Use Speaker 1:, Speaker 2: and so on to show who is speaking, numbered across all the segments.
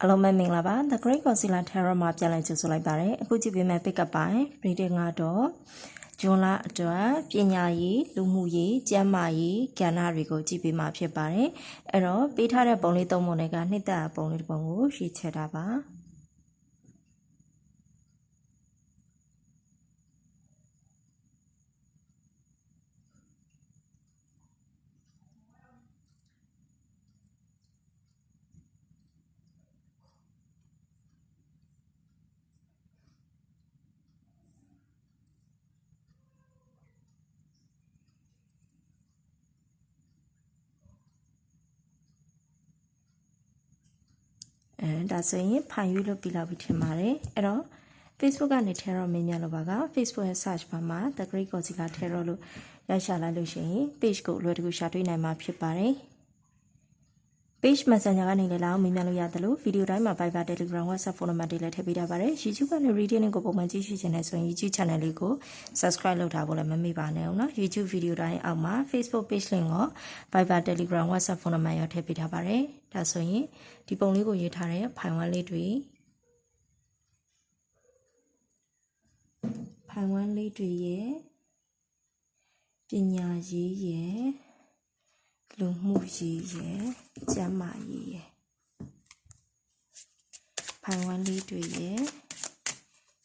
Speaker 1: အားလုံးပဲမင်္ဂလာပါ The Great Concealer Tarot မှာပြန်လည်ကြိုဆိုလိုက်ပါတယ်အခုကြည့်ပေးမယ့် pick up ပိုင်း reading ကတော့ဂျွန်လအတွက်ပညာရေးလူမှုရေးကျန်းမာရေးကဏ္ဍတွေကိုကြည့်ပေးမှာဖြစ်ပါတယ်အဲ့တော့ပေးထားတဲ့ပုံလေးသုံးပုံတွေကနှစ်သက်ပုံလေးတစ်ပုံကိုရွေးချယ်တာပါ အဲဒါဆိုရင်ဖန်ယူလို့ပြီးလောက်ပြီထင်ပါတယ်အဲ့တော့ Facebook ကနေ Terror မင်းများလို့ပါက Facebook ရဲ့ search bar မှာ The Great Concealer Terror လို့ရိုက်ရှာလိုက်လို့ရှိရင် page ကိုအလွယ်တကူရှာတွေ့နိုင်မှာဖြစ်ပါတယ် page messenger ကနေလည်းလာအောင်မင်းများလို့ရတယ်လို့ဗီဒီယိုတိုင်းမှာ Viber Telegram WhatsApp ဖုန်းနံပါတ်တွေလည်းထည့်ပေးထားပါတယ် YouTube ကနေ reading ကိုပုံမှန်ကြည့်ရှုချင်တဲ့ဆိုရင် YouTube channel လေးကို subscribe လုပ်ထားဖို့လည်းမမေ့ပါနဲ့အောင်နော် YouTube ဗီဒီယိုတိုင်းအောက်မှာ Facebook page link ကို Viber Telegram WhatsApp ဖုန်းနံပါတ်ရောထည့်ပေးထားပါတယ်ဒါဆိုရင်ဒီပုံလေးကိုရေးထားတဲ့ဖိုင်ဝမ်လေးတွေဖိုင်ဝမ်လေးတွေရဲ့ပညာရေးရဲ့ လူမှုရေးရဲ့ကျန်းမာရေးရဲ့ဖိုင်ဝမ်လေးတွေရဲ့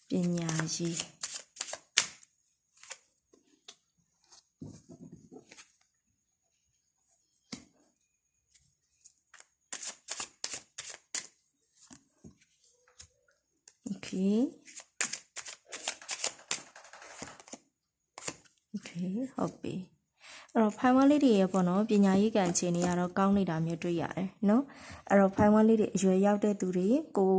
Speaker 1: ပညာရေးโอเคโอเคဟုတ်ပြီ အဲ့တော့ဖိုင်ဝမ်လေးတွေရဲ့ပေါ့နော်ပညာရေးကံအခြေအနေကတော့ကောင်းနေတာမျိုးတွေ့ရတယ်နော်အဲ့တော့ဖိုင်ဝမ်လေးတွေအရွယ်ရောက်တဲ့သူတွေကို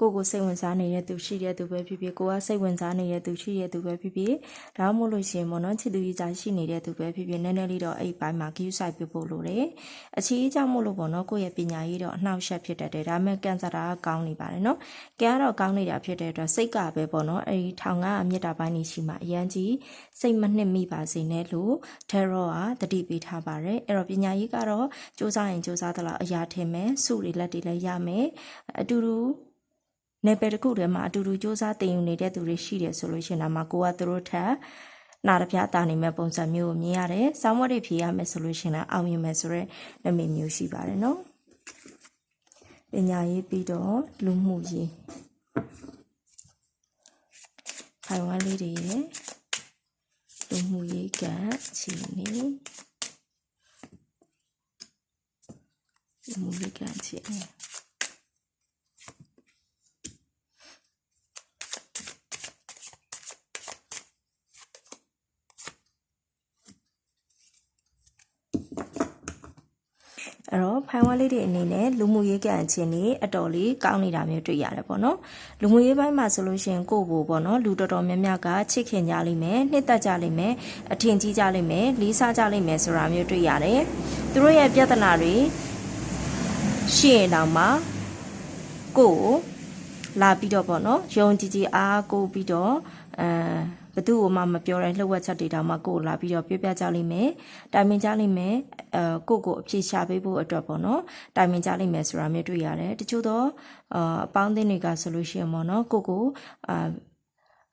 Speaker 1: ကိုကိုစိတ်ဝင်စားနေတဲ့သူရှိတဲ့သူပဲဖြစ်ဖြစ်ကိုကစိတ်ဝင်စားနေတဲ့သူရှိတဲ့သူပဲဖြစ်ဖြစ်ဒါမှမဟုတ်လို့ရှိရင်ပေါ့နော်ချစ်သူကြီးစားရှိနေတဲ့သူပဲဖြစ်ဖြစ်နည်းနည်းလေးတော့အဲ့ဒီဘိုင်းမှာ queue site ပြဖို့လိုတယ်အခြေအကြောင်းမို့လို့ပေါ့နော်ကိုယ့်ရဲ့ပညာရေးတော့အနှောက်အယှက်ဖြစ်တတ်တယ်ဒါပေမဲ့ကန်ဆာတာကကောင်းနေပါတယ်နော်ကဲကတော့ကောင်းနေတာဖြစ်တဲ့အတွက်စိတ်ကပဲပေါ့နော်အဲ့ဒီထောင်ကမြစ်တာပိုင်းကြီးရှိမှအရန်ကြီးစိတ်မနှစ်မိပါစေနဲ့လို့ terror ကတတိပေးထားပါတယ်အဲ့တော့ပညာရေးကတော့စူးစမ်းရင်စူးစမ်းသလောက်အရာထင်မယ်စုတွေလက်တွေလည်းရမယ်အတူတူ နယ်ပယ်တစ်ခုထဲမှာအတူတူစူးစမ်းတင်ယူနေတဲ့သူတွေရှိတယ်ဆိုလို့ရှိရင်ဒါမှကိုကသူတို့ထက်နာတပြားတာနေမဲ့ပုံစံမျိုးကိုမြင်ရတယ်။စောင်းဝတ်တွေဖြေရမယ်ဆိုလို့ရှိရင်လည်းအောင်မြင်မယ်ဆိုတော့နမိတ်မျိုးရှိပါတယ်နော်။ပညာရေးပြီးတော့လူမှုရေးဖိုင်ဝမ်လေးတွေရဲ့လူမှုရေးကအခြေအနေလူမှုရေးကအခြေအနေအဲ့တော့ ဖိုင်ဝါလေးတွေအနေနဲ့လူမှုရေးကံအခြေအနေအတော်လေးကောင်းနေတာမျိုးတွေ့ရတယ်ပေါ့နော်လူမှုရေးပိုင်းမှာဆိုလို့ရှိရင်ကိုယ့်ကိုပေါ့နော်လူတော်တော်များများကချစ်ခင်ကြလိမ့်မယ်နှစ်သက်ကြလိမ့်မယ်အထင်ကြီးကြလိမ့်မယ်လေးစားကြလိမ့်မယ်ဆိုတာမျိုးတွေ့ရတယ်သူတို့ရဲ့ပြဿနာတွေရှိရင်တော့မှကိုယ့်ကိုလာပြီးတော့ပေါ့နော်ယုံကြည်ကြည်အားကိုးပြီးတော့အဲ ဘသူ့ကိုမှမပြောတဲ့လှုပ်ဝက်ချက်တွေတောင်မှကိုယ်လာပြီးတော့ပြပြကြလိမ့်မယ်တိုင်ပင်ကြလိမ့်မယ်အဲကိုကိုအဖြေရှာပေးဖို့အတွက်ပေါ့နော်တိုင်ပင်ကြလိမ့်မယ်ဆိုတာမျိုးတွေ့ရတယ်တချို့တော့အအပေါင်းအသင်းတွေကဆိုလို့ရှိရင်ပေါ့နော်ကိုကိုအာ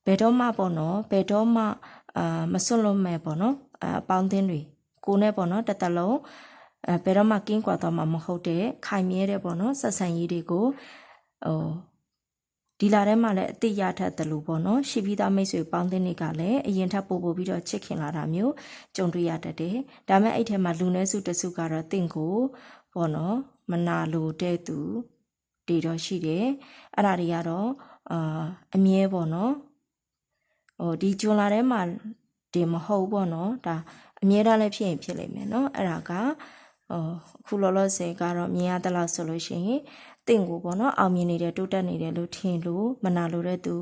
Speaker 1: ဘယ်တော့မှပေါ့နော်ဘယ်တော့မှအာမစွန့်လွတ်မဲ့ပေါ့နော်အပေါင်းအသင်းတွေကိုနဲ့ပေါ့နော်တစ်သက်လုံးအဲဘယ်တော့မှကင်းကွာတော့မှမဟုတ်တဲ့ခိုင်မြဲတဲ့ပေါ့နော်ဆက်ဆံရေးတွေကိုဟို ဒီလာထဲမှာလည်းအတိရထက်တယ်လို့ပေါ့နော်ရှိပြီးသားမိတ်ဆွေပေါင်းသင်းတွေကလည်းအရင်ထပ်ပို့ပို့ပြီးတော့ချစ်ခင်လာတာမျိုးကြုံတွေ့ရတတ်တယ်။ဒါမဲ့အဲ့ထဲမှာလူနည်းစုတစုကတော့တင့်ကိုပေါ့နော်မနာလိုတဲ့သူတွေတော့ရှိတယ်။အဲ့ဒါတွေကတော့အာအမြဲပေါ့နော်ဟိုဒီဂျွန်လာထဲမှာဒီမဟုတ်ပေါ့နော်ဒါအမြဲတမ်းလည်းဖြစ်ရင်ဖြစ်လိမ့်မယ်နော်အဲ့ဒါကဟိုအခုလောလောဆယ်ကတော့မြင်ရတဲ့လောက်ဆိုလို့ရှိရင် တင့်ကိုပေါ့နော်အောင်မြင်နေတယ်တိုးတက်နေတယ်လို့ထင်လို့မနာလိုတဲ့သူ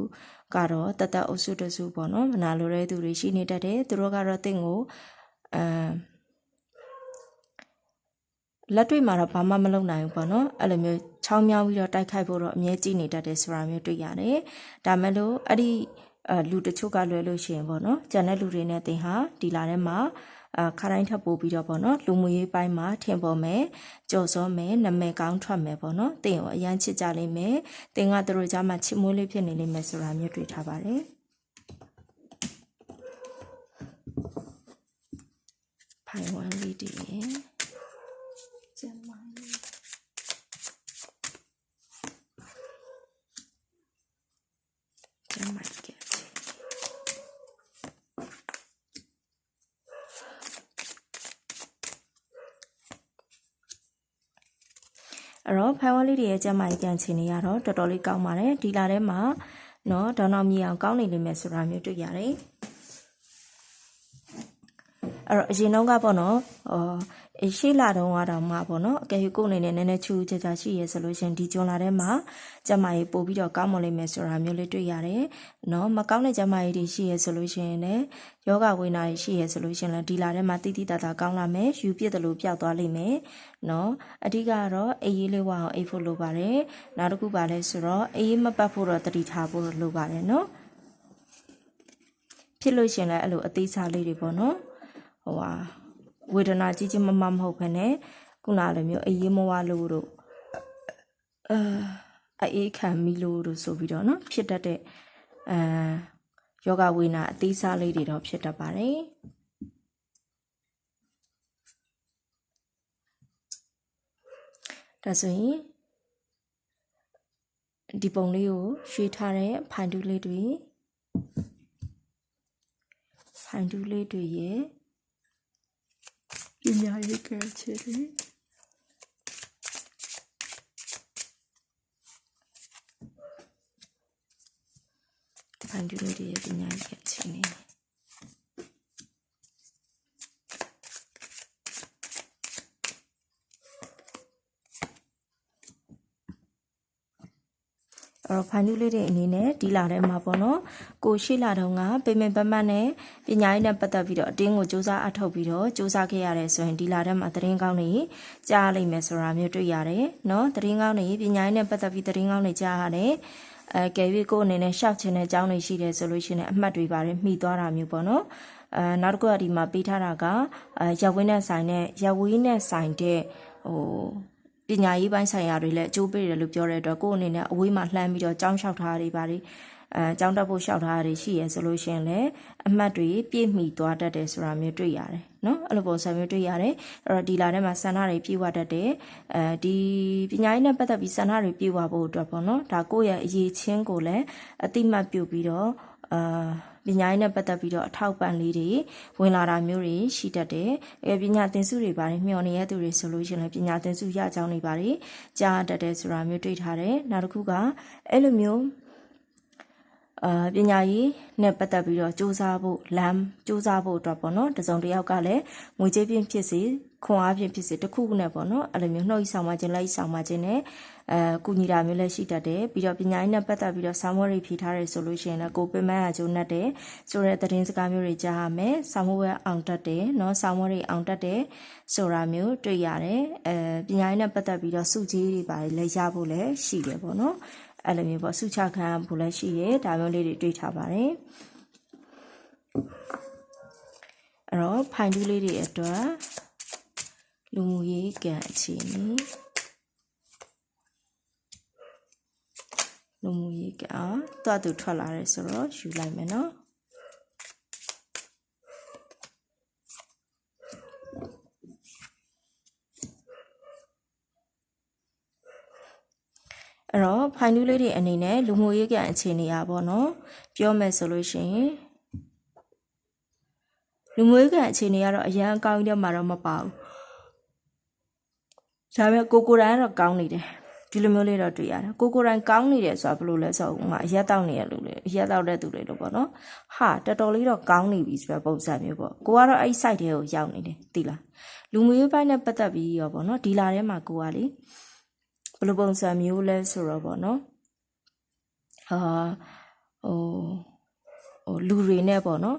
Speaker 1: ကတော့တသက်အုပ်စုတစုပေါ့နော်မနာလိုတဲ့သူတွေရှိနေတတ်တယ်သူတို့ကတော့တင့်ကိုအဲလက်တွေ့မှာတော့ဘာမှမလုပ်နိုင်ဘူးပေါ့နော်အဲ့လိုမျိုးချောင်းမြောင်းပြီးတော့တိုက်ခိုက်ဖို့တော့အမြဲကြည့်နေတတ်တယ်ဆိုတာမျိုးတွေ့ရတယ်ဒါမဲ့လို့အဲ့ဒီအဲလူတချို့ကလွယ်လို့ရှိရင်ပေါ့နော်ကျန်တဲ့လူတွေနဲ့တင်ဟာဒီလာထဲမှာအာ ခါတိုင်းထပ်ပို့ပြီးတော့ပေါ့နော်လူမှုရေးပိုင်းမှာထင်ပေါ်မယ်ကြော်စောမယ်နာမည်ကောင်းထွက်မယ်ပေါ့နော်တင်ကိုအရန်ချစ်ကြလိမ့်မယ်တင်ကသူတို့ကြားမှာချစ်မွေးလေးဖြစ်နေလိမ့်မယ်ဆိုတာမျိုးတွေ့ထားပါတယ်ဖိုင်ဝမ်လေးတည်ရယ်
Speaker 2: ကျန်ပါလေ
Speaker 1: ကျမ်းမိုက်ကဲ့ အဲ့တော့ဖိုင်ဝါလေးတွေရဲ့ကျမကြီးပြန်ချင်နေရတော့တော်တော်လေးကောင်းပါတယ်ဒီလာထဲမှာနော်ဒေါနောက်မြည်အောင်ကောင်းနေလိမ့်မယ်ဆိုတာမျိုးတွေ့ရတယ်အဲ့တော့အရင်တော့ကပေါ့နော်ဟော ရှိလာတော့ကတော့မှပေါ့နော်အကယ်၍ကိုယ်အနေနဲ့နည်းနည်းချူချာချာရှိရဲဆိုလို့ရှရင်ဒီကျွန်းလာထဲမှာကျမကြီးပို့ပြီးတော့ကောင်းမွန်လိမ့်မယ်ဆိုတာမျိုးလေးတွေ့ရတယ်နော်မကောင်းတဲ့ကျမကြီးတွေရှိရဲဆိုလို့ရှရင်လည်းယောဂဝိနာတွေရှိရဲဆိုလို့ရှရင်လည်းဒီလာထဲမှာတိတိတတ်တာကောင်းလာမယ်ယူပြစ်တယ်လို့ပျောက်သွားလိမ့်မယ်နော်အဓိကကတော့အေးရေးလေးဝအောင်အိတ်ဖို့လိုပါတယ်နောက်တစ်ခုပါလဲဆိုတော့အေးမပတ်ဖို့တော့တတိထားဖို့လိုပါတယ်နော်ဖြစ်လို့ရှရင်လည်းအဲ့လိုအသေးစားလေးတွေပေါ့နော်ဟိုဟာ ဝေဒနာကြီးကြီးမမမဟုတ်ဘဲနဲ့ခုနလိုမျိုးအေးမဝလို့တို့အာအေးခံမိလို့တို့ဆိုပြီးတော့နော်ဖြစ်တတ်တဲ့အဲယောဂဝေဒနာအသေးစားလေးတွေတော့ဖြစ်တတ်ပါတယ်ဒါဆိုရင်ဒီပုံလေးကိုရွှေထားတဲ့ဖိုင်တူးလေးတွေဖိုင်တူးလေးတွေရဲ့
Speaker 2: ပညာရေးကချေတယ်
Speaker 1: ဖိုင်တူးလေးတွေရဲ့ပညာရေးကချင်းနေအဲ့တော့ဖိုင်တူးလေးတွေအနေနဲ့ဒီလာထဲမှာပေါ့နော်ကိုရှိလာတော့ကပေမင်ပမတ်နဲ့ပညာရေးနဲ့ပတ်သက်ပြီးတော့အတင်းကိုစူးစမ်းအထောက်ပြီးတော့စူးစမ်းခဲ့ရတယ်ဆိုရင်ဒီလာထဲမှာသတင်းကောင်းတွေကြားလိမ့်မယ်ဆိုတာမျိုးတွေ့ရတယ်နော်သတင်းကောင်းတွေပညာရေးနဲ့ပတ်သက်ပြီးသတင်းကောင်းတွေကြားရတယ်အဲကယ်၍ကိုယ်အနေနဲ့ရှောက်ချင်တဲ့အကြောင်းတွေရှိတယ်ဆိုလို့ရှိရင်အမှတ်တွေပါတယ်မှီသွားတာမျိုးပေါ့နော်အဲနောက်တစ်ခုကဒီမှာပေးထားတာကအဲရက်ဝင်းနဲ့ဆိုင်တဲ့ရက်ဝင်းနဲ့ဆိုင်တဲ့ဟို ပညာရေးပိုင်းဆိုင်ရာတွေလည်းအကျိုးပေးတယ်လို့ပြောတဲ့အတွက်ကိုယ့်အနေနဲ့အဝေးမှာလှမ်းပြီးတော့ကြောင်းလျှောက်ထားတွေပါလိအဲကြောင်းတက်ဖို့လျှောက်ထားတွေရှိရဲဆိုလို့ရှိရင်လည်းအမှတ်တွေပြည့်မီသွားတတ်တယ်ဆိုတာမျိုးတွေ့ရတယ်နော်အဲ့လိုပုံစံမျိုးတွေ့ရတယ်အဲ့တော့ဒီလာထဲမှာဆန္ဒတွေပြည့်ဝတတ်တယ်အဲဒီပညာရေးနဲ့ပတ်သက်ပြီးဆန္ဒတွေပြည့်ဝဖို့အတွက်ပေါ့နော်ဒါကိုယ့်ရဲ့အရေးချင်းကိုလည်းအတိမတ်ပြုပြီးတော့အာ ပညာရေးနဲ့ပတ်သက်ပြီးတော့အထောက်ပံ့လေးတွေဝင်လာတာမျိုးတွေရှိတတ်တယ်။အဲပညာသင်စုတွေပါတယ်မျှော်နေရတဲ့သူတွေဆိုလို့ရှိရင်လည်းပညာသင်စုရအကြောင်းတွေပါတယ်ကြားတတ်တယ်ဆိုတာမျိုးတွေ့ထားတယ်။နောက်တစ်ခုကအဲ့လိုမျိုး အာပညာရေးနဲ့ပတ်သက်ပြီးတော့စူးစမ်းဖို့လမ်းစူးစမ်းဖို့အတွက်ပေါ့နော်တစုံတစ်ယောက်ကလည်းငွေကြေးပြင်းဖြစ်စေခွန်အားဖြင့်ဖြစ်စေတစ်ခုခုနဲ့ပေါ့နော်အဲ့လိုမျိုးနှုတ်ဤဆောင်မခြင်းလက်ဤဆောင်မခြင်းနဲ့အဲကုညီတာမျိုးလည်းရှိတတ်တယ်ပြီးတော့ပညာရေးနဲ့ပတ်သက်ပြီးတော့ဆောင်းဝဲတွေဖြေထားတယ်ဆိုလို့ရှိရင်လည်းကိုပင်မန်းအကျိုးနဲ့တယ်ဆိုတဲ့သတင်းစကားမျိုးတွေကြားရမယ်ဆောင်းဝဲအောင်တတ်တယ်နော်ဆောင်းဝဲတွေအောင်တတ်တယ်ဆိုတာမျိုးတွေ့ရတယ်အဲပညာရေးနဲ့ပတ်သက်ပြီးတော့စုကြီးတွေပါတယ်လည်းရဖို့လည်းရှိတယ်ပေါ့နော် အဲ့လိုမျိုးပေါ့စုချခံဖို့လည်းရှိတယ်ဒါမျိုးလေးတွေတွေ့ထားပါတယ်အဲ့တော့ဖိုင်တူးလေးတွေအတွက်လူမှုရေးကံအခြေအနေလူမှုရေးကံတွတ်သူထွက်လာတယ်ဆိုတော့ယူလိုက်မယ်နော် အဲ့တော့ဖိုင်တူးလေးတွေအနေနဲ့လူမှုရေးကံအခြေအနေอ่ะပေါ့နော်ပြောမယ်ဆိုလို့ရှိရင်လူမှုရေးကံအခြေအနေကတော့အရန်အကောင်းကြီးတဲ့မှာတော့မပါဘူးဒါပေမဲ့ကိုကိုရိုင်းကတော့ကောင်းနေတယ်ဒီလိုမျိုးလေးတော့တွေ့ရတယ်ကိုကိုရိုင်းကောင်းနေတယ်ဆိုတာဘယ်လိုလဲဆိုတော့ငါအရက်တောက်နေရလို့လေအရက်တောက်တဲ့သူတွေလို့ပေါ့နော်ဟာတော်တော်လေးတော့ကောင်းနေပြီဆိုတဲ့ပုံစံမျိုးပေါ့ကိုကတော့အဲ့ site ထဲကိုရောက်နေတယ်သိလားလူမှုရေးပိုင်းနဲ့ပတ်သက်ပြီးရောပေါ့နော်ဒီလာထဲမှာကိုကလေ ဘယ်လိုပုံစံမျိုးလဲဆိုတော့ပေါ့နော်ဟာဟိုဟိုလူတွေနဲ့ပေါ့နော်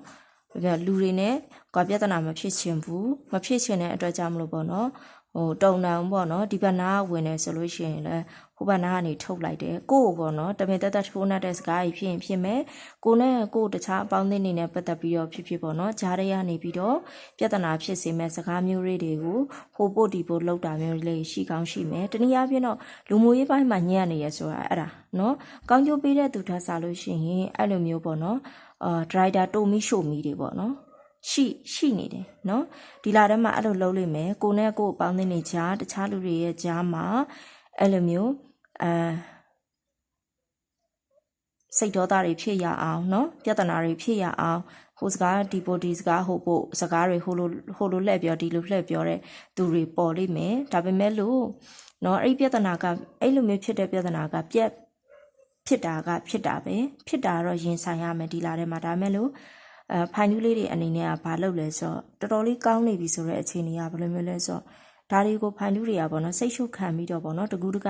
Speaker 1: ပြပြလူတွေနဲ့ကွာပြဿနာမဖြစ်ချင်ဘူးမဖြစ်ချင်တဲ့အတွက်ကြောင့်မလို့ပေါ့နော် ဟိုတုံတန်ပေါ့နော်ဒီဘက်နာကဝင်နေဆိုလို့ရှိရင်လည်းဟိုဘက်နာကနေထုတ်လိုက်တယ်ကိုယ့်ကိုပေါ့နော်တမင်တက်တက်ထိုးနှက်တဲ့စကားကြီးဖြစ်ရင်ဖြစ်မယ်ကိုနဲ့ကိုတခြားအပေါင်းအသင်းတွေနဲ့ပတ်သက်ပြီးတော့ဖြစ်ဖြစ်ပေါ့နော်ဂျားတွေကနေပြီးတော့ပြဿနာဖြစ်စေမဲ့စကားမျိုးလေးတွေကိုဟိုပို့ဒီပို့လောက်တာမျိုးလေးရှိကောင်းရှိမယ်တနည်းအားဖြင့်တော့လူမှုရေးပိုင်းမှာညံ့နေရဆိုတာအဲ့ဒါနော်ကောင်းကျိုးပေးတဲ့သူထပ်စားလို့ရှိရင်အဲ့လိုမျိုးပေါ့နော်အာဒရိုက်တာတိုမီရှိုမီတွေပေါ့နော် ရှိရှိနေတယ်နော်ဒီလာထဲမှာအဲ့လိုလုပ်လိမ့်မယ်ကိုနဲ့ကို့အပေါင်းသင်းတွေကြားတခြားလူတွေရဲ့ကြားမှာအဲ့လိုမျိုးအဲစိတ်ဒေါသတွေဖြစ်ရအောင်နော်ပြဿနာတွေဖြစ်ရအောင်ဟိုစကားဒီပိုဒီစကားဟိုပိုစကားတွေဟိုလိုဟိုလိုလှည့်ပြောဒီလိုလှည့်ပြောတဲ့သူတွေပေါ်လိမ့်မယ်ဒါပေမဲ့လို့နော်အဲ့ဒီပြဿနာကအဲ့လိုမျိုးဖြစ်တဲ့ပြဿနာကပြက်ဖြစ်တာက ဖြစ်တာပဲဖြစ်တာတော့ရင်ဆိုင်ရမယ်ဒီလာထဲမှာဒါပေမဲ့လို့ အဲဖိုင်နူးလေးတွေအနေနဲ့ကဘာလုပ်လဲဆိုတော့တော်တော်လေးကောင်းနေပြီဆိုတဲ့အခြေအနေကဘယ်လိုမျိုးလဲဆိုတော့ဒါတွေကိုဖိုင်နူးတွေကပေါ့နော်စိတ်ရှုပ်ခံပြီးတော့ပေါ့နော်တကူးတက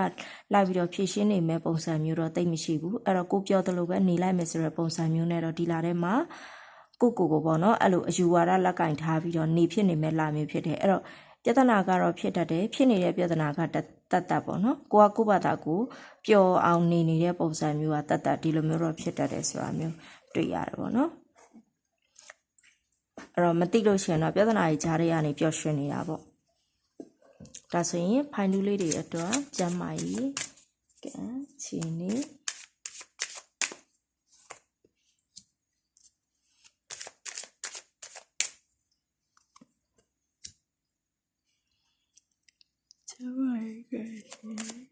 Speaker 1: လိုက်ပြီးတော့ဖြည့်ရှင်းနေမဲ့ပုံစံမျိုးတော့တိတ်မရှိဘူးအဲ့တော့ကိုပြောသလိုပဲနေလိုက်မယ်ဆိုတဲ့ပုံစံမျိုးနဲ့တော့ဒီလာထဲမှာကိုကိုကိုပေါ့နော်အဲ့လိုအယူဝါဒလက်ကင်ထားပြီးတော့နေဖြစ်နေမဲ့လာမျိုးဖြစ်တယ်အဲ့တော့ပြဿနာကတော့ဖြစ်တတ်တယ်ဖြစ်နေတဲ့ပြဿနာကတတ်တတ်တတ်ပေါ့နော်ကိုကကိုယ့်ဘာသာကိုပျော်အောင်နေနေတဲ့ပုံစံမျိုးကတတ်တတ်ဒီလိုမျိုးတော့ဖြစ်တတ်တယ်ဆိုတာမျိုးတွေ့ရတယ်ပေါ့နော် အဲ့တော့မသိလို့ရှိရင်တော့ပြဿနာကြီးကြားရကနေပျော်ရွှင်နေတာပေါ့ဒါဆိုရင်ဖိုင်လူလေးတွေအတွက်ကျမ်းမာရေးကဲချီနေ
Speaker 2: ကျမရဲ့ကဲချင်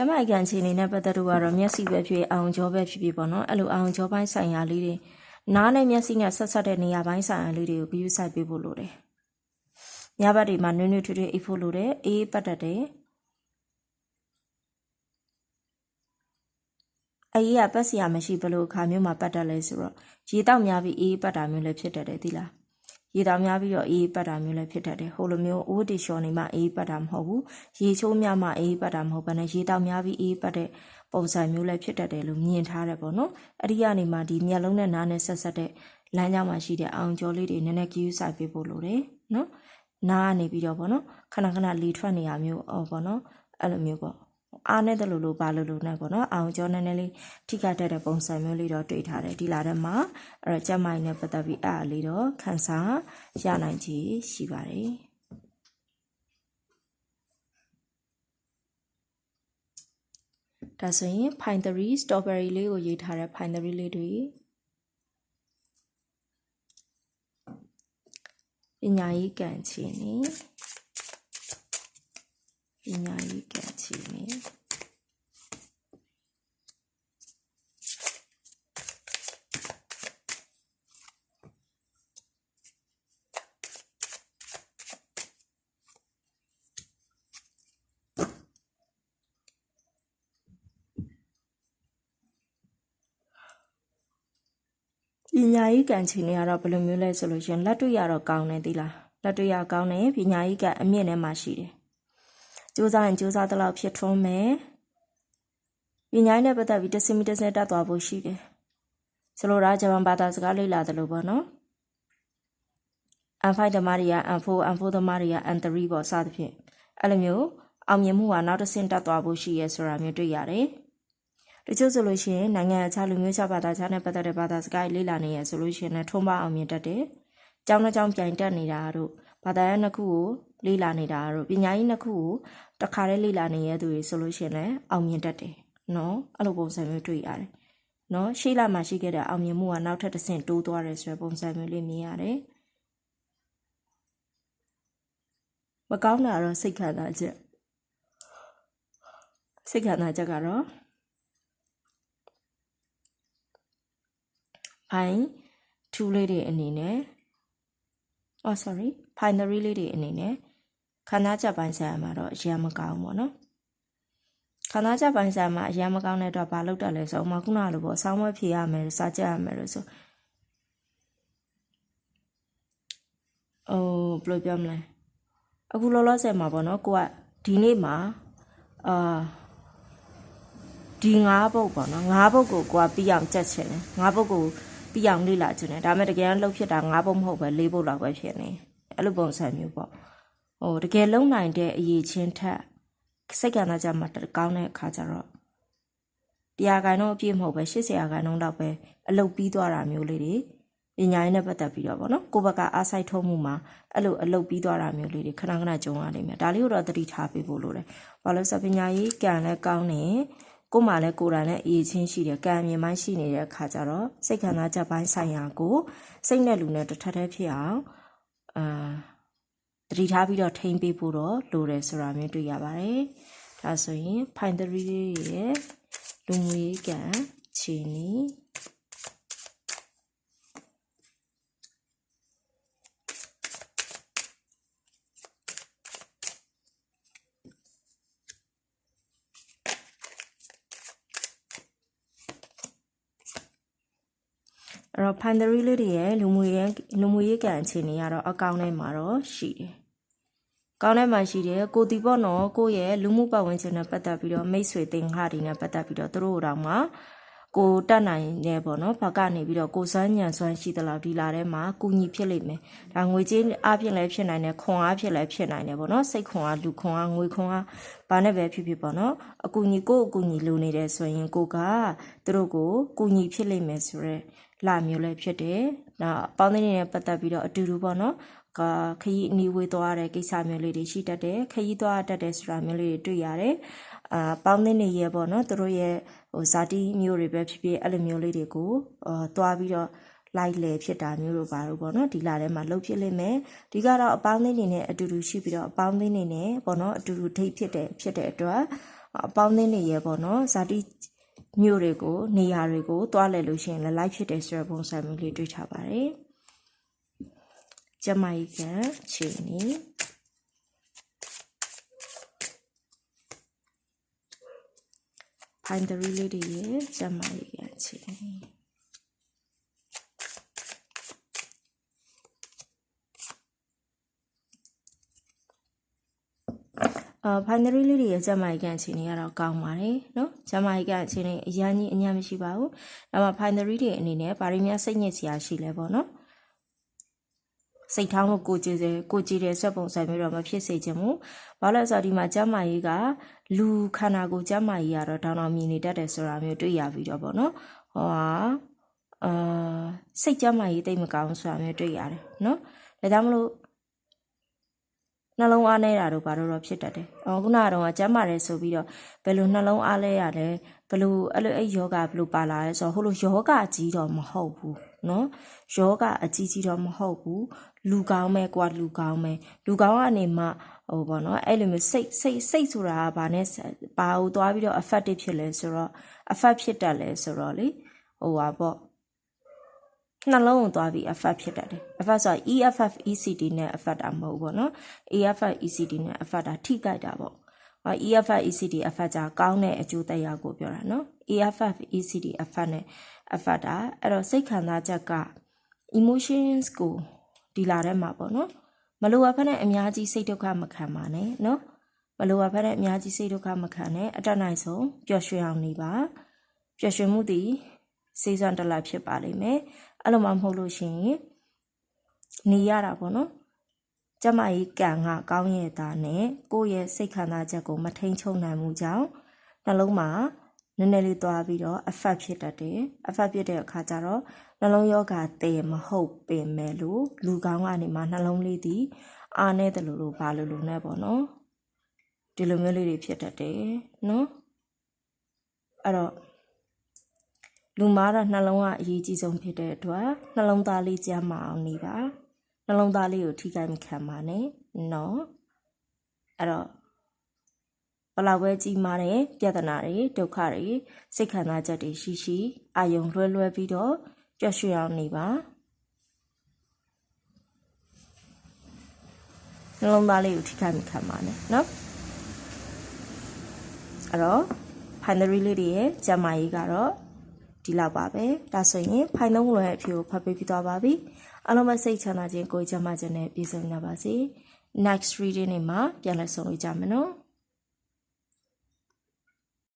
Speaker 1: ကျမ်းမာရေးကန်ချီနေနဲ့ပတ်သက်လို့ကတော့မျက်စိပဲဖြစ်အောင်ကြောပဲဖြစ်ဖြစ်ပေါ့နော်အဲ့လိုအောင်ကြောပိုင်းဆိုင်ရာလေးတွေနားနဲ့မျက်စိနဲ့ဆက်ဆက်တဲ့နေရာပိုင်းဆိုင်ရာလေးတွေကိုဂရုစိုက်ပေးဖို့လိုတယ်ညဘက်တွေမှာနွေးနွေးထွေးထွေးအိပ်ဖို့လိုတယ်အေးပတ်တတ်တယ်အေးရပတ်စရာမရှိဘလို့အခါမျိုးမှာပတ်တတ်လဲဆိုတော့ရေတောက်များပြီးအေးပတ်တာမျိုးလည်းဖြစ်တတ်တယ်သီလား ရေတောက်များပြီးတော့အေးပတ်တာမျိုးလည်းဖြစ်တတ်တယ်ဟိုလိုမျိုးအိုးတီရှော်နေမှအေးပတ်တာမဟုတ်ဘူးရေချိုးများမှအေးပတ်တာမဟုတ်ဘဲနဲ့ရေတောက်များပြီးအေးပတ်တဲ့ပုံစံမျိုးလည်းဖြစ်တတ်တယ်လို့မြင်ထားတယ်ပေါ့နော်အဲ့ဒီကနေမှဒီမျက်လုံးနဲ့နားနဲ့ဆက်ဆက်တဲ့လမ်းကြောင်းမှာရှိတဲ့အောင်ကျော်လေးတွေနည်းနည်းကြည့်ဆိုင်ပေးဖို့လိုတယ်နော်နားကနေပြီးတော့ပေါ့နော်ခဏခဏလီထွက်နေရမျိုးအော်ပေါ့နော်အဲ့လိုမျိုးပေါ့ အားနဲ့တလူလိုပါလို့လို့နဲ့ပေါ့နော်အောင်ကျော်နည်းနည်းလေးထိခိုက်တတ်တဲ့ပုံစံမျိုးလေးတော့တွေ့ထားတယ်ဒီလာထဲမှာအဲ့တော့ကျက်မိုင်းနဲ့ပတ်သက်ပြီးအားလေးတော့ခန်းစားရနိုင်ခြေရှိပါတယ်ဒါဆိုရင် pine 3 strawberry လေးကိုရေးထားတဲ့ pine 3လေးတွေပညာရေးကံချီနေပ ညာရေးကံချီနေပညာရေးကံချီနေကတော့ဘယ်လိုမျိုးလဲဆိုလို့ရှရင်လက်တွေ့ရတော့ကောင်းတယ်သီလားလက်တွေ့ရကောင်းတယ်ပညာရေးကအမြင့်ထဲမှာရှိတယ် စူးစမ်းရင်စူးစမ်းသလောက်ဖြစ်ထွန်းမယ်ပညာရေးနဲ့ပတ်သက်ပြီးတစ်စင်မီတစ်စင်တက်သွားဖို့ရှိတယ်ဆိုလိုတာဂျပန်ဘာသာစကားလေ့လာတယ်လို့ပေါ့နော် N5 သမားတွေက N4 N4 သမားတွေက N3 ပေါ့စသဖြင့်အဲ့လိုမျိုးအောင်မြင်မှုကနောက်တစ်ဆင့်တက်သွားဖို့ရှိရဲဆိုတာမျိုးတွေ့ရတယ်တချို့ဆိုလို့ရှိရင်နိုင်ငံခြားလူမျိုးခြားဘာသာခြားနဲ့ပတ်သက်တဲ့ဘာသာစကားတွေလေ့လာနေရဆိုလို့ရှိရင်လည်းထုံးမအောင်မြင်တတ်တယ်။ကျောင်းတစ်ကျောင်းပြိုင်တက်နေတာတို့ဘာသာရေးနှစ်ခုကို လေ့လာနေတာတို့ပညာရေးနှစ်ခုကိုတစ်ခါတည်းလေ့လာနေရသူတွေဆိုလို့ရှိရင်လည်းအောင်မြင်တတ်တယ်။နော်အဲ့လိုပုံစံမျိုးတွေ့ရတယ်။နော်ရှေ့လာမှာရှိခဲ့တဲ့အောင်မြင်မှုကနောက်ထပ်တစ်ဆင့်တိုးသွားတယ်ဆိုတဲ့ပုံစံမျိုးလေးမြင်ရတယ်။မကောင်းတာတော့စိတ်ခံစားချက်စိတ်ခံစားချက်ကတော့ဘိုင်း2လေးတွေအနေနဲ့ oh sorry binary လေးတွေအနေနဲ့ ခန္ဓာချက်ပိုင်းဆိုင်ရာမှာတော့အရင်မကောင်းဘူးပေါ့နော်ခန္ဓာချက်ပိုင်းဆိုင်ရာမှာအရင်မကောင်းတဲ့တော့ဘာလုပ်တတ်လဲဆိုတော့ဥမာခုနလိုပေါ့ဆောင်းမဖြေရမယ်စာကြက်ရမယ်လို့ဆိုအိုးဘယ်လိုပြောမလဲအခုလောလောဆယ်မှာပေါ့နော်ကိုကဒီနေ့မှာအာဒီ၅ပုတ်ပေါ့နော်၅ပုတ်ကိုကိုကပြီးအောင်ကြက်ချင်တယ်၅ပုတ်ကိုပြီးအောင်လေ့လာခြင်းတယ်ဒါပေမဲ့တကယ်လှုပ်ဖြစ်တာ၅ပုံမဟုတ်ပဲ၄ပုံလောက်ပဲဖြစ်နေအဲ့လိုပုံစံမျိုးပေါ့ ဟိုတကယ်လုံနိုင်တဲ့အရေးချင်းထက်စိတ်ကံသားကြမှာကောင်းတဲ့အခါကျတော့တရားခိုင်တော့အပြည့်မဟုတ်ပဲ80ရာခိုင်နှုန်းတော့ပဲအလုပ်ပြီးသွားတာမျိုးလေးတွေပညာရေးနဲ့ပတ်သက်ပြီးတော့ဗောနော်ကိုယ့်ဘက်ကအားစိုက်ထုတ်မှုမှာအဲ့လိုအလုပ်ပြီးသွားတာမျိုးလေးတွေခဏခဏကြုံရနိုင်မယ်ဒါလေးကိုတော့သတိထားပေးဖို့လိုတယ်ဘာလို့လဲဆိုတော့ပညာရေးကံလည်းကောင်းနေကိုယ်မှလည်းကိုယ်တိုင်လည်းအရေးချင်းရှိတယ်ကံမြင်ပိုင်းရှိနေတဲ့အခါကျတော့စိတ်ခန္ဓာချက်ပိုင်းဆိုင်ရာကိုစိတ်နဲ့လူနဲ့တစ်ထပ်တည်းဖြစ်အောင်အာ တတိထားပြီးတော့ထိမ့်ပေးဖို့တော့လိုတယ်ဆိုတာမျိုးတွေ့ရပါတယ်ဒါဆိုရင်ဖိုင်တရီလေးရဲ့လူငွေကံခြေနီးအဲ့တော့ဖန်တရီလေးတွေရဲ့လူမှုရေးလူမှုရေးကံအခြေအနေကတော့အကောင့်ထဲမှာတော့ရှိတယ်။ ကောင်းထဲမှာရှိတယ်ကိုတီပေါ့နော်ကိုယ့်ရဲ့လူမှုပတ်ဝန်းကျင်နဲ့ပတ်သက်ပြီးတော့မိတ်ဆွေတင်ခါတွေနဲ့ပတ်သက်ပြီးတော့သူတို့တို့မှကိုတက်နိုင်နေပေါ့နော်ဘာကနေပြီးတော့ကိုစမ်းညံစွမ်းရှိသလားဒီလာထဲမှာကုညီဖြစ်လိမ့်မယ်။ဒါငွေကြေးအဖြစ်လည်းဖြစ်နိုင်တယ်ခွန်အားဖြစ်လည်းဖြစ်နိုင်တယ်ပေါ့နော်စိတ်ခွန်အားလူခွန်အားငွေခွန်အားဘာနဲ့ပဲဖြစ်ဖြစ်ပေါ့နော်အကူညီကိုအကူညီလိုနေတယ်ဆိုရင်ကိုကသူတို့ကိုကုညီဖြစ်လိမ့်မယ်ဆိုတော့လာမျိုးလည်းဖြစ်တယ်။နောက်ပေါင်းသင်းနေနဲ့ပတ်သက်ပြီးတော့အတူတူပေါ့နော်။ ကခရီးအနီးဝေးသွားတဲ့ကိစ္စမျိုးလေးတွေရှိတတ်တယ်။ခရီးသွားတတ်တယ်ဆိုတာမျိုးလေးတွေတွေ့ရတယ်။အာပေါင်းသင်းနေရဲ့ပေါ့နော်။သူတို့ရဲ့ဟိုဇာတိမျိုးတွေပဲဖြစ်ဖြစ်အဲ့လိုမျိုးလေးတွေကိုအာသွားပြီးတော့လိုက်လေဖြစ်တာမျိုးတို့ပါတော့ပေါ့နော်ဒီလာထဲမှာလှုပ်ဖြစ်လိမ့်မယ်ဒီကတော့အပေါင်းအသင်းတွေနဲ့အတူတူရှိပြီးတော့အပေါင်းအသင်းတွေနဲ့ပေါ့နော်အတူတူထိတ်ဖြစ်တဲ့ဖြစ်တဲ့အတွက်အပေါင်းအသင်းတွေရဲ့ပေါ့နော်ဇာတိမြို့တွေကိုနေရာတွေကိုတွားလဲလို့ရှိရင်လည်း live ဖြစ်တယ်ဆိုတဲ့ပုံစံမျိုးလေးတွေ့ထားပါတယ် ကျမကြီးကခြေနေဖိုင်တရီလေးတွေရဲ့ကျမကြီးကခြေနေအာဖိုင်နရီလေးတွေရဲ့ကျမကြီးကန်အခြေအနေကတော့ကောင်းပါတယ်နော်ကျမကြီးကန်အခြေအနေအရန်ကြီးအညာမရှိပါဘူးဒါမှဖိုင်နရီတွေအနေနဲ့ဗာရီများစိတ်ညစ်စရာရှိလဲပေါ့နော် စိတ်ထောင်းလို့ကိုကြည်တယ်ကိုကြည်တယ်စက်ပုံစံမျိုးတော့မဖြစ်စေချင်ဘူးဘာလို့လဲဆိုတော့ဒီမှာကျမကြီးကလူခန္ဓာကိုယ်ကျမကြီးကတော့တောင်းတောင်းမြင်နေတတ်တယ်ဆိုတာမျိုးတွေ့ရပြီးတော့ပေါ့နော်ဟောဟာအာစိတ်ကျမကြီးတိတ်မကောင်းဆိုတာမျိုးတွေ့ရတယ်နော်ဒါကြောင့်မလို့နှလုံးအားနေတာတို့ဘာလို့တော့ဖြစ်တတ်တယ်။အော်ခုနကတော့ကျမ်းပါတယ်ဆိုပြီးတော့ဘယ်လိုနှလုံးအားလဲရလဲဘယ်လိုအဲ့လိုအဲ့ယောဂဘယ်လိုပါလာလဲဆိုတော့ဟိုလိုယောဂကြီးတော့မဟုတ်ဘူးနော်။ယောဂအကြီးကြီးတော့မဟုတ်ဘူး။ လူကောင်းမဲ့ကွာလူကောင်းမဲ့လူကောင်းကနေမှဟိုပေါ့နော်အဲ့လိုမျိုးစိတ်စိတ်စိတ်ဆိုတာကဘာနဲ့ဘာကိုသွားပြီးတော့ effective ဖြစ်လဲဆိုတော့ effect ဖြစ်တတ်လဲဆိုတော့လေဟိုပါပေါ့နှလုံးကိုသွားပြီး effect ဖြစ်တတ်တယ်။ effect ဆိုတာ EFF ECD နဲ့ effect တာမဟုတ်ဘူးပေါ့နော် AFF ECD နဲ့ effect တာထိကြိုက်တာပေါ့။ EFF ECD effect ကြကောင်းတဲ့အကျိုးသက်ရောက်ကိုပြောတာနော်။ AFF ECD effect နဲ့ effect တာအဲ့တော့စိတ်ခံစားချက်က emotions ကို ဒီလာထဲမှာပေါ့နော်။မလိုအပ်ဖက်နဲ့အများကြီးစိတ်ဒုက္ခမခံပါနဲ့နော်။မလိုအပ်ဖက်နဲ့အများကြီးစိတ်ဒုက္ခမခံနဲ့အတတ်နိုင်ဆုံးပျော်ရွှင်အောင်နေပါ။ပျော်ရွှင်မှုသည်စေစွမ်းတလတ်ဖြစ်ပါလိမ့်မယ်။အဲ့လိုမှမဟုတ်လို့ရှိရင်နေရတာပေါ့နော်ကျမကြီးကံကကောင်းရဲ့သားနဲ့ကိုယ့်ရဲ့စိတ်ခံစားချက်ကိုမထိန်ချုံနိုင်မှုကြောင့်နှလုံးမှာနည်းနည်းလေးသွားပြီးတော့ effect ဖြစ်တတ်တယ် effect ဖြစ်တဲ့အခါကျတော့ နှလုံးယောဂတည်မဟုတ်ပင်မဲ့လို့လူကောင်းကနေမှနှလုံးလေးဒီအားနေတယ်လို့လို့ဘာလို့လို့ ਨੇ ပေါ့နော်ဒီလိုမျိုးလေးတွေဖြစ်တတ်တယ်နော်အဲ့တော့လူမားတော့နှလုံးကအရေးကြီးဆုံးဖြစ်တဲ့အတွက်နှလုံးသားလေးကျန်းမာအောင်နေပါနှလုံးသားလေးကိုထိခိုက်မခံပါနဲ့နော်အဲ့တော့ဘလောက်ပဲကြီးမားတဲ့ပြဿနာတွေဒုက္ခတွေစိတ်ခံစားချက်တွေရှိရှိအာယုံလွှဲလွှဲပြီးတော့ ပျော်ရွှင်အောင်နေပါနှလုံးသားလေးကိုထိခိုက်မခံပါနဲ့နော်အဲ့တော့ဖိုင်နရီလေးတွေရဲ့ကျမကြီးကတော့ဒီလောက်ပါပဲဒါဆိုရင်ဖိုင်သုံးလွယ်အဖြူကိုဖတ်ပေးပြီးသွားပါပြီအားလုံးပဲစိတ်ချမ်းသာခြင်းကိုယ်ချမ်းသာခြင်းနဲ့ပြည့်စုံကြပါစေ next reading တွေမှာပြန်လည်ဆုံတွေ့ကြမယ်နော်